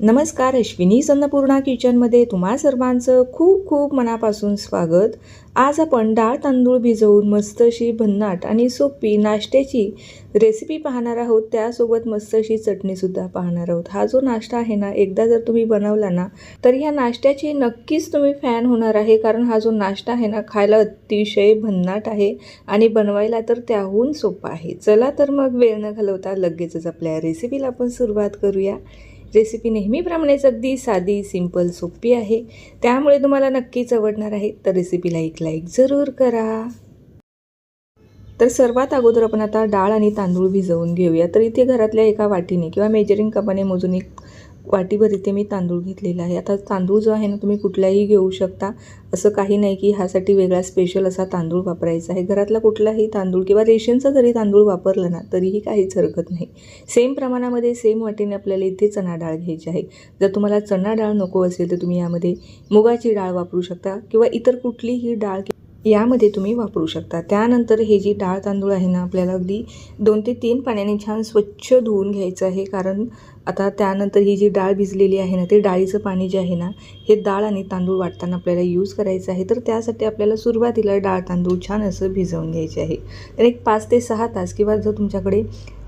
नमस्कार अश्विनी अन्नपूर्णा किचनमध्ये तुम्हा सर्वांचं खूप खूप मनापासून स्वागत. आज आपण डाळ तांदूळ भिजवून मस्त अशी भन्नाट आणि सोपी नाश्त्याची रेसिपी पाहणार आहोत. त्यासोबत मस्त अशी चटणीसुद्धा पाहणार आहोत. हा जो नाश्ता आहे ना एकदा जर तुम्ही बनवला ना तर ह्या नाश्त्याची नक्कीच तुम्ही फॅन होणार आहे कारण हा जो नाश्ता आहे ना खायला अतिशय भन्नाट आहे आणि बनवायला तर त्याहून सोपा आहे. चला तर मग वेळ न घालवता लगेचच आपल्या रेसिपीला आपण सुरुवात करूया. रेसिपी नेहमीप्रमाणेच अगदी साधी सिंपल सोपी आहे. त्यामुळे तुम्हाला नक्कीच आवडणार आहे. तर रेसिपीला एक लाईक जरूर करा. तर सर्वात अगोदर आपण आता डाळ आणि तांदूळ भिजवून घेऊया. तर इथे घरातल्या एका वाटीने किंवा मेजरिंग कपाने मोजून एक वाटीभर इथे मी तांदूळ घेतलेला आहे. आता तांदूळ जो आहे ना तुम्ही कुठलाही घेऊ शकता. असं काही नाही की ह्यासाठी वेगळा स्पेशल असा तांदूळ वापरायचा आहे. घरातला कुठलाही तांदूळ किंवा रेशनचा जरी तांदूळ वापरला ना तरीही काहीच हरकत नाही. सेम प्रमाणामध्ये सेम वाटीने आपल्याला इथे चणा डाळ घ्यायची आहे. जर तुम्हाला चणा डाळ नको असेल तर तुम्ही यामध्ये मुगाची डाळ वापरू शकता किंवा इतर कुठलीही डाळ यामध्ये तुम्ही वापरू शकता. त्यानंतर हे जी डाळ तांदूळ आहे ना आपल्याला अगदी दोन ते तीन पाण्याने छान स्वच्छ धुवून घ्यायचं आहे. कारण आता त्यानंतर ही जी डाळ भिजलेली आहे ना ते डाळीचं पाणी जे आहे ना हे डाळ आणि तांदूळ वाटताना आपल्याला यूज करायचं आहे. तर त्यासाठी आपल्याला सुरुवातीला डाळ तांदूळ छान असं भिजवून घ्यायचे आहे. तर एक पाच ते सहा तास किंवा जर तुमच्याकडे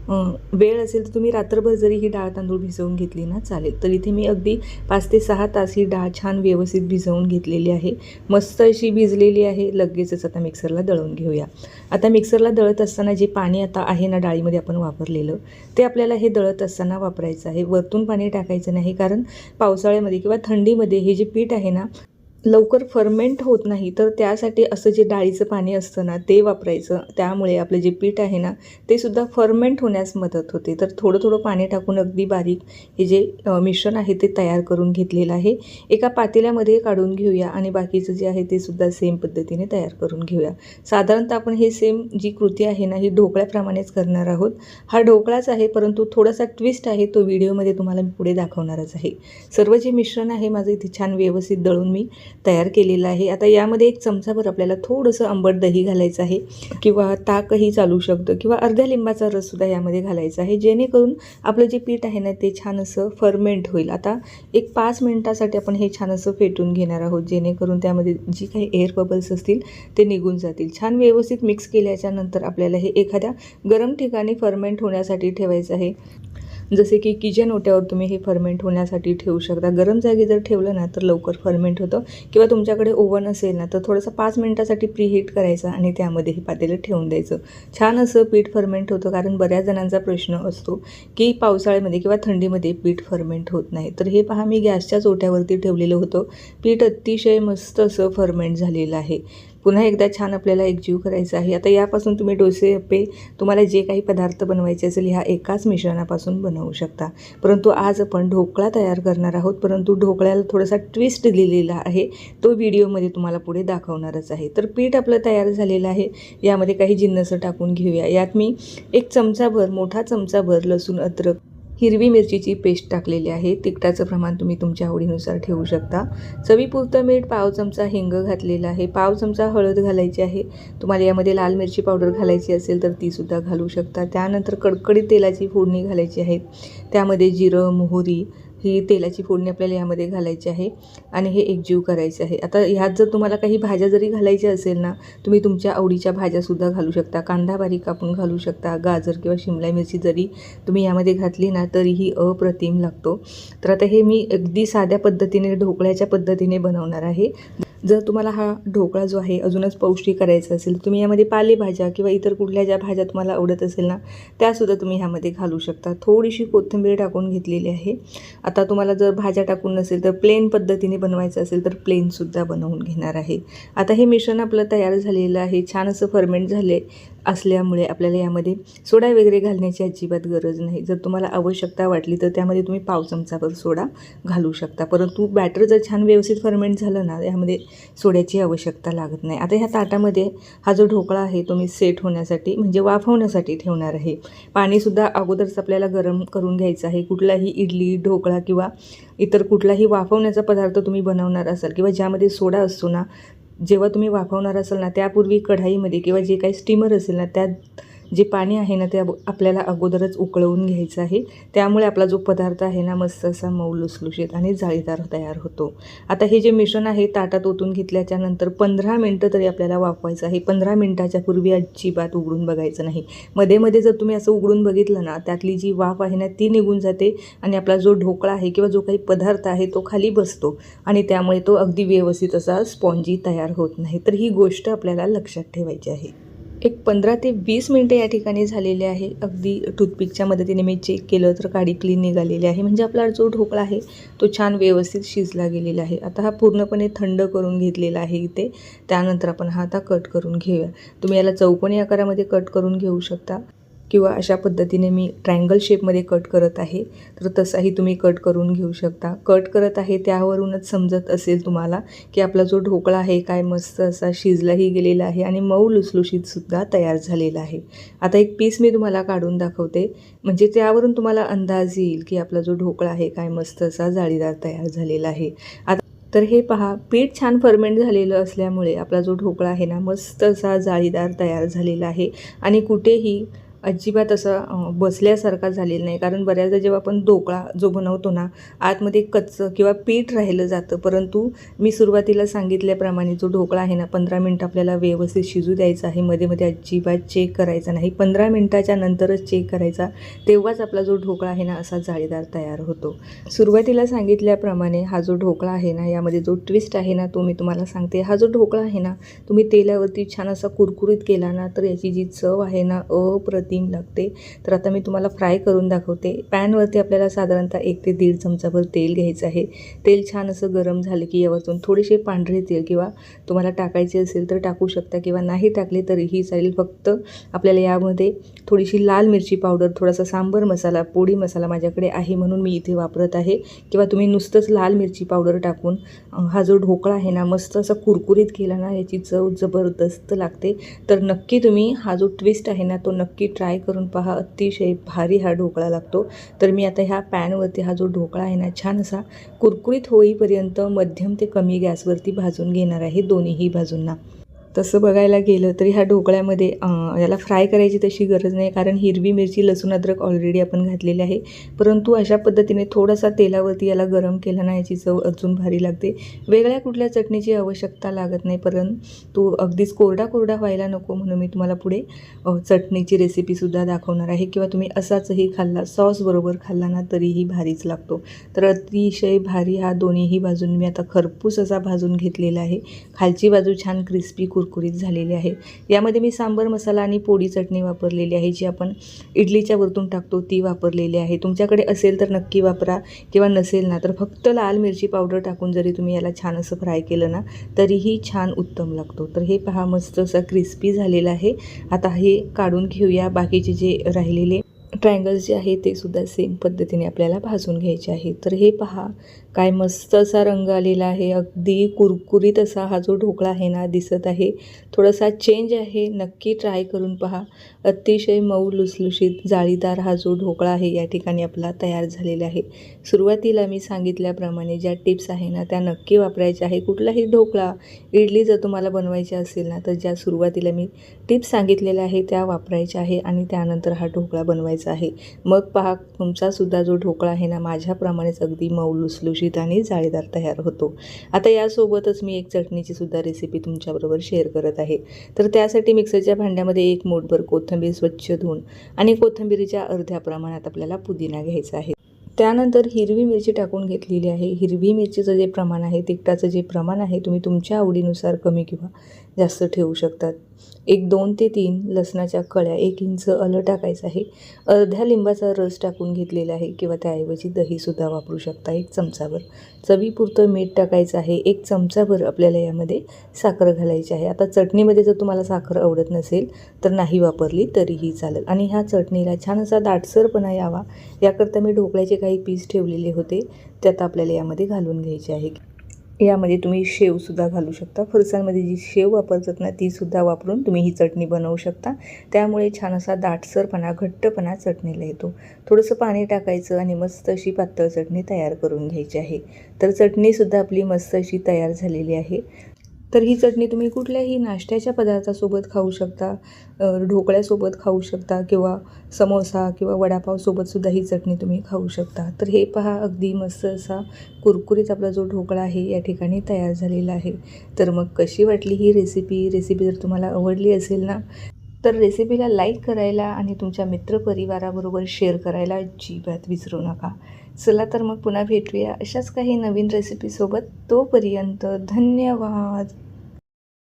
वेळ असेल तर तुम्ही रात्रभर जरी ही डाळ तांदूळ भिजवून घेतली ना चालेल. तर इथे मी अगदी पाच ते सहा तास ही डाळ छान व्यवस्थित भिजवून घेतलेली आहे. मस्त अशी भिजलेली आहे. लगेचच आता मिक्सरला दळून घेऊया. आता मिक्सरला दळत असताना जे पाणी आता आहे ना डाळीमध्ये आपण वापरलेलं ते आपल्याला हे दळत असताना वापरायचं आहे. वरतून पाणी टाकायचं नाही कारण पावसाळ्यामध्ये किंवा थंडीमध्ये हे जे पीठ आहे ना लवकर फर्मेंट होत नाही तर त्यासाठी असं जे डाळीचं पाणी असतं ना ते वापरायचं. त्यामुळे आपलं जे पीठ आहे ना ते सुद्धा फर्मेंट होण्यास मदत होते. तर थोडं थोडं पाणी टाकून अगदी बारीक हे जे मिश्रण आहे ते तयार करून घेतलेलं आहे. एका पातेल्यामध्ये काढून घेऊया आणि बाकीचं जे आहे ते सुद्धा सेम पद्धतीने तयार करून घेऊया. साधारणतः आपण हे सेम जी कृती आहे ना ही ढोकळ्याप्रमाणेच करणार आहोत. हा ढोकळाच आहे परंतु थोडासा ट्विस्ट आहे तो व्हिडिओमध्ये तुम्हाला मी पुढे दाखवणारच आहे. सर्व जे मिश्रण आहे माझं इथे छान व्यवस्थित दळून मी तयार केलेला आहे. आता यामध्ये एक चमचाभर आपल्याला थोडंसं आंबट दही घालायचं आहे किंवा ताकही चालू शकतं किंवा अर्ध्या लिंबाचा रससुद्धा यामध्ये घालायचा आहे. जेणेकरून आपलं जे पीठ आहे ना ते छान असं फर्मेंट होईल. आता एक पाच मिनटासाठी आपण हे छान असं फेटून घेणार आहोत. जेणेकरून त्यामध्ये जी काही एअर बबल्स असतील ते निघून जातील. छान व्यवस्थित मिक्स केल्याच्यानंतर आपल्याला हे एखाद्या गरम ठिकाणी फर्मेंट होण्यासाठी ठेवायचं आहे. जसे की किचन ओट्यावर तुम्ही हे फर्मेंट होण्यासाठी ठेवू शकता. गरम जागी जर ठेवलं ना तर लवकर फर्मेंट होतं. किंवा तुमच्याकडे ओव्हन असेल ना तर थोडंसं पाच मिनटासाठी प्रीहीट करायचं आणि त्यामध्ये हे पातेलं ठेवून द्यायचं. छान असं पीठ फर्मेंट होतं कारण बऱ्याच जणांचा प्रश्न असतो की पावसाळ्यामध्ये किंवा थंडीमध्ये पीठ फर्मेंट होत नाही. तर हे पहा मी गॅसच्याच ओट्यावरती ठेवलेलं होतं. पीठ अतिशय मस्त असं फर्मेंट झालेलं आहे. पुन्हा एकदा छान आपल्याला एकजीव करायचा आहे. आता यापासून तुम्ही डोसे अप्पे तुम्हाला जे काही पदार्थ बनवायचे असेल ह्या एकाच मिश्रणापासून बनवू शकता. परंतु आज आपण ढोकळा तयार करणार आहोत. परंतु ढोकळ्याला थोडासा ट्विस्ट दिलेला आहे. तो व्हिडिओमध्ये तुम्हाला पुढे दाखवणारच आहे. तर पीठ आपलं तयार झालेलं आहे. यामध्ये काही जिन्नसं टाकून घेऊया. यात मी एक चमचाभर मोठा चमचाभर लसूण अद्रक हिरवी मिरचीची पेस्ट टाकलेली आहे. तिखटाचं प्रमाण तुम्ही तुमच्या आवडीनुसार ठेवू शकता. चवीपुरतं मीठ पाव चमचा हिंग घातलेला आहे. पाव चमचा हळद घालायची आहे. तुम्हाला यामध्ये लाल मिरची पावडर घालायची असेल तर तीसुद्धा घालू शकता. त्यानंतर कडकडीत तेलाची फोडणी घालायची आहे. त्यामध्ये जिरं मोहरी ही तेलाची फोडणी आपल्याला यामध्ये घालायची आहे आणि हे एकजीव करायचं आहे. आता ह्यात जर तुम्हाला काही भाज्या जरी घालायच्या असेल ना तुम्ही तुमच्या आवडीच्या भाज्यासुद्धा घालू शकता. कांदा बारीक कापून घालू शकता गाजर किंवा शिमला मिरची जरी तुम्ही यामध्ये घातली ना तरीही अप्रतिम लागतो. तर आता हे मी अगदी साध्या पद्धतीने ढोकळ्याच्या पद्धतीने बनवणार आहे. जर तुम्हाला हा ढोकळा जो आहे अजूनच पौष्टिक करायचा असेल तुम्ही यामध्ये पालेभाज्या किंवा इतर कुठल्या ज्या भाज्या तुम्हाला आवडत असेल ना त्यासुद्धा तुम्ही ह्यामध्ये घालू शकता. थोडीशी कोथिंबीर टाकून घेतलेली आहे. आता तुम्हाला जर भाज्या टाकून नसेल तर प्लेन पद्धतीने बनवायचं असेल तर प्लेनसुद्धा बनवून घेणार आहे. आता हे मिश्रण आपलं तयार झालेलं आहे. छान असं फर्मेंट झाले असल्यामुळे आपल्याला यामध्ये सोडा वगैरे घालण्याची अजिबात गरज नाही. जर तुम्हाला आवश्यकता वाटली तर त्यामध्ये तुम्ही पाव चमचाभर सोडा घालू शकता. परंतु बॅटर जर छान व्यवस्थित फर्मेंट झालं ना यामध्ये सोड्याची आवश्यकता लागत नाही. आता ह्या ताटामध्ये हा जो ढोकळा आहे तो मी सेट होण्यासाठी म्हणजे वाफवण्यासाठी ठेवणार आहे. पाणीसुद्धा अगोदरच आपल्याला गरम करून घ्यायचं आहे. कुठलाही इडली ढोकळा किंवा इतर कुठलाही वाफवण्याचा पदार्थ तुम्ही बनवणार असाल किंवा ज्यामध्ये सोडा असतो ना जेव्हा तुम्ही वाफवणार असाल ना त्यापूर्वी कढाईमध्ये किंवा जे काही स्टीमर असेल ना त्यात जे पाणी आहे ना ते आपल्याला अगोदरच उकळवून घ्यायचं आहे. त्यामुळे आपला जो पदार्थ आहे ना मस्त असा मऊ लुसलुशीत आणि जाळीदार तयार होतो. आता हे जे मिश्रण आहे ताटात ओतून घेतल्याच्या नंतर पंधरा मिनटं तरी आपल्याला वाफवायचं आहे. पंधरा मिनटाच्या पूर्वी अजिबात उघडून बघायचं नाही. मध्ये मध्ये जर तुम्ही असं उघडून बघितलं ना त्यातली जी वाफ आहे ना ती निघून जाते आणि आपला जो ढोकळा आहे किंवा जो काही पदार्थ आहे तो खाली बसतो आणि त्यामुळे तो अगदी व्यवस्थित असा स्पॉन्जी तयार होत नाही. तर ही गोष्ट आपल्याला लक्षात ठेवायची आहे. एक पंधरा ते वीस मिनटं या ठिकाणी झालेले आहे. अगदी टूथपिकच्या मदतीने मी चेक केलं तर काडी क्लीन निघालेली आहे. म्हणजे आपला जो ढोकळा आहे तो छान व्यवस्थित शिजला गेलेला आहे. आता हा पूर्णपणे थंड करून घेतलेला आहे इथे. त्यानंतर आपण हा आता कट करून घेऊया. तुम्ही याला चौकोनी आकारामध्ये कट करून घेऊ शकता. किंवा अशा पद्धतीने मी ट्रँगल शेपमध्ये कट करत आहे तर तसाही तुम्ही कट करून घेऊ शकता. कट करत आहे त्यावरूनच समजत असेल तुम्हाला की आपला जो ढोकळा आहे काय मस्त असा शिजलाही गेलेला आहे आणि मऊ लुसलुशीतसुद्धा तयार झालेला आहे. आता एक पीस मी तुम्हाला काढून दाखवते. म्हणजे त्यावरून तुम्हाला अंदाज येईल की आपला जो ढोकळा आहे काय मस्त असा जाळीदार तयार झालेला आहे. आता तर हे पहा पीठ छान फर्मेंट झालेलं असल्यामुळे आपला जो ढोकळा आहे ना मस्त असा जाळीदार तयार झालेला आहे. आणि कुठेही अजिबात असा बसल्यासारखा झालेला नाही. कारण बऱ्याचदा जेव्हा आपण ढोकळा जो बनवतो ना आतमध्ये कच्चं किंवा पीठ राहिलं जातं. परंतु मी सुरुवातीला सांगितल्याप्रमाणे जो ढोकळा आहे ना पंधरा मिनटं आपल्याला व्यवस्थित शिजू द्यायचा आहे. मध्ये मध्ये अजिबात चेक करायचा नाही. पंधरा मिनटाच्या नंतरच चेक करायचा. तेव्हाच आपला जो ढोकळा आहे ना असा जाळीदार तयार होतो. सुरुवातीला सांगितल्याप्रमाणे हा जो ढोकळा आहे ना यामध्ये जो ट्विस्ट आहे ना तो मी तुम्हाला सांगते. हा जो ढोकळा आहे ना तुम्ही तेलावरती छान असा कुरकुरीत केला ना तर याची जी चव आहे ना तीन लागते. तर आता मी तुम्हाला फ्राय करून दाखवते. पॅनवरती आपल्याला साधारणतः एक ते दीड चमचाभर तेल घ्यायचं आहे. तेल छान असं गरम झालं की यावरतून थोडेसे पांढरे तेल किंवा तुम्हाला टाकायचे असेल तर टाकू शकता किंवा नाही टाकले तरीही चालेल. फक्त आपल्याला यामध्ये थोडीशी लाल मिरची पावडर थोडासा सांबर मसाला पोळी मसाला माझ्याकडे आहे म्हणून मी इथे वापरत आहे. किंवा तुम्ही नुसतंच लाल मिरची पावडर टाकून हा जो ढोकळा आहे ना मस्त असा कुरकुरीत केला ना याची चव जबरदस्त लागते. तर नक्की तुम्ही हा जो ट्विस्ट आहे ना तो नक्की ट्राय करून पहा. अतिशय भारी हा ढोकळा लागतो. तर मी आता ह्या पॅनवरती हा जो ढोकळा आहे ना छान असा कुरकुरीत होईपर्यंत मध्यम ते कमी गॅसवरती भाजून घेणार आहे दोन्हीही बाजूंना. तसं बघायला गेलं तरी ह्या ढोकळ्यामध्ये याला फ्राय करायची तशी गरज नाही कारण हिरवी मिरची लसूण अद्रक ऑलरेडी आपण घातलेली आहे. परंतु अशा पद्धतीने थोडासा तेलावरती याला गरम केला ना याची चव अजून भारी लागते. वेगळ्या कुठल्या चटणीची आवश्यकता लागत नाही परंतु अगदीच कोरडा कोरडा व्हायला नको म्हणून मी तुम्हाला पुढे चटणीची रेसिपीसुद्धा दाखवणार आहे. किंवा तुम्ही असाचही खाल्ला सॉसबरोबर खाल्ला ना तरीही भारीच लागतो. तर अतिशय भारी हा दोन्हीही बाजून मी आता खरपूस असा भाजून घेतलेला आहे. खालची बाजू छान क्रिस्पी कुर कुरकुरीत झालेली आहे. यामध्ये मी सांबर मसाला आणि पोळी चटणी वापरलेली आहे जी आपण इडलीच्या वरतून टाकतो ती वापरलेली आहे. तुमच्याकडे असेल तर नक्की वापरा किंवा नसेल ना तर फक्त लाल मिरची पावडर टाकून जरी तुम्ही याला छान असं फ्राय केलं ना तरीही छान उत्तम लागतो. तर हे पहा मस्त असा क्रिस्पी झालेला आहे. आता हे काढून घेऊया. बाकीचे जे राहिलेले ट्रायंगल्स जे आहे ते सुद्धा सेम पद्धतीने आपल्याला भाजून घ्यायचे आहे तर हे पहा काय मस्त असा रंग आलेला आहे. अगदी कुरकुरीत असा हा जो ढोकळा आहे ना दिसत आहे. थोडासा चेंज आहे. नक्की ट्राय करून पहा. अतिशय मऊ लुसलुशीत जाळीदार हा जो ढोकळा आहे या ठिकाणी आपला तयार झालेला आहे. सुरुवातीला मी सांगितल्याप्रमाणे ज्या टिप्स आहे ना त्या नक्की वापरायच्या आहे. कुठलाही ढोकळा इडली जर तुम्हाला बनवायची असेल ना तर ज्या सुरुवातीला मी टिप्स सांगितलेल्या आहे त्या वापरायच्या आहे आणि त्यानंतर हा ढोकळा बनवायचा आहे. मग पहा तुमचासुद्धा जो ढोकळा आहे ना माझ्याप्रमाणेच अगदी मऊ लुसलुशीत आणि जाळीदार तयार होतो. आता यासोबतच मी एक चटणीची सुद्धा रेसिपी तुमच्याबरोबर शेअर करत आहे. तर त्यासाठी मिक्सरच्या भांड्यामध्ये एक मोठभर कोथिंबीर स्वच्छ धुवून आणि कोथिंबीरीच्या अर्ध्या प्रमाणात आपल्याला पुदिना घ्यायचा आहे. त्यानंतर हिरवी मिरची टाकून घेतलेली आहे. हिरवी मिरचीचं जे प्रमाण आहे तिखटाचं जे प्रमाण आहे तुम्ही तुमच्या आवडीनुसार कमी किंवा जास्त ठेवू शकतात. एक दोन ते तीन लसणाच्या कळ्या एक इंच आलं टाकायचं आहे. अर्ध्या लिंबाचा रस टाकून घेतलेला आहे किंवा त्याऐवजी दहीसुद्धा वापरू शकता एक चमचाभर. चवीपुरतं मीठ टाकायचं आहे. एक चमचाभर आपल्याला यामध्ये साखर घालायची आहे. आता चटणीमध्ये जर तुम्हाला साखर आवडत नसेल तर नाही वापरली तरीही चालेल. आणि ह्या चटणीला छान असा दाटसरपणा यावा. याकरता मी ढोकळ्याचे काही पीस ठेवलेले होते. त्यात आपल्याला यामध्ये घालून घ्यायचे आहे. यामध्ये तुम्ही शेवसुद्धा घालू शकता. फरसाणमध्ये जी शेव वापरतात ना तीसुद्धा वापरून तुम्ही ही चटणी बनवू शकता. त्यामुळे छान असा दाटसरपणा घट्टपणा चटणीला येतो. थोडंसं पाणी टाकायचं आणि मस्त अशी पातळ चटणी तयार करून घ्यायची आहे. तर चटणीसुद्धा आपली मस्त अशी तयार झालेली आहे. तर ही चटणी तुम्ही कुठल्याही नाश्त्याच्या पदार्थासोबत खाऊ शकता ढोकळ्यासोबत खाऊ शकता किंवा समोसा किंवा वडापावसोबतसुद्धा ही चटणी तुम्ही खाऊ शकता. तर हे पहा अगदी मस्त असा कुरकुरीत आपला जो ढोकळा आहे या ठिकाणी तयार झालेला आहे. तर मग कशी वाटली ही रेसिपी रेसिपी जर तुम्हाला आवडली असेल ना तर रेसिपीला लाईक करायला आणि तुमच्या मित्रपरिवाराबरोबर शेअर करायला अजिबात विसरू नका. चला तर मग पुन्हा भेटूया अशाच काही नवीन रेसिपीसोबत तोपर्यंत धन्यवाद.